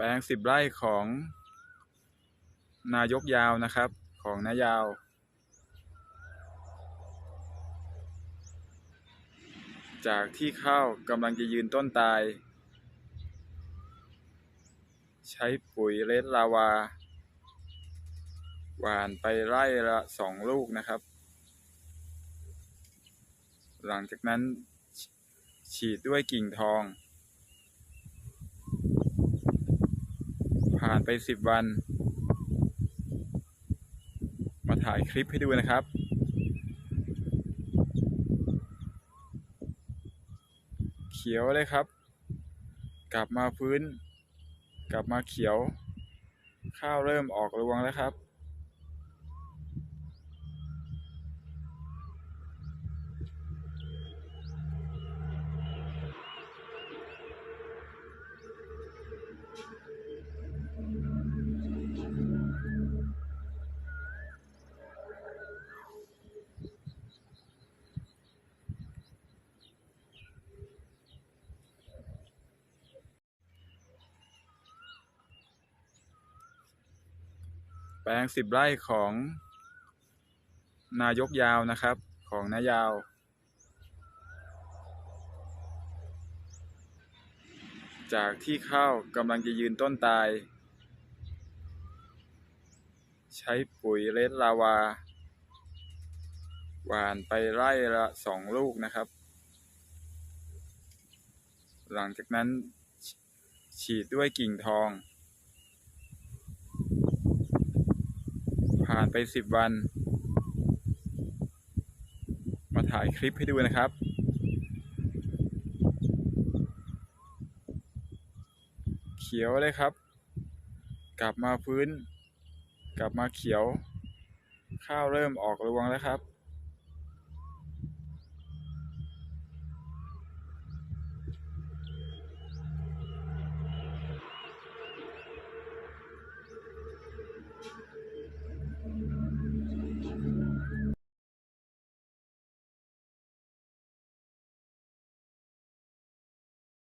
แปลงสิบไร่ของนายกยาวนะครับ ของนายาว จากที่ข้าวกำลังจะยืนต้นตาย ใช้ปุ๋ยเลสลาวา หวานไปไร่ละสองลูกนะครับ หลังจากนั้นฉฉีดด้วยกิ่งทอง ผ่านไปสิบวัน มาถ่ายคลิปให้ดูนะครับ เขียวเลยครับ กลับมาพื้น กลับมาเขียว ข้าวเริ่มออกรวงแล้วครับ แปลงสิบไร่ของนายกยาวนะครับ ของนายาว จากที่ข้าวกำลังจะยืนต้นตาย ใช้ปุ๋ยเลสลาวา หวานไปไร่ละสองลูกนะครับ หลังจากนั้นฉฉีดด้วยกิ่งทอง ผ่านไปสิบวัน มาถ่ายคลิปให้ดูนะครับ เขียวเลยครับ กลับมาพื้น กลับมาเขียว ข้าวเริ่มออกรวงแล้วครับ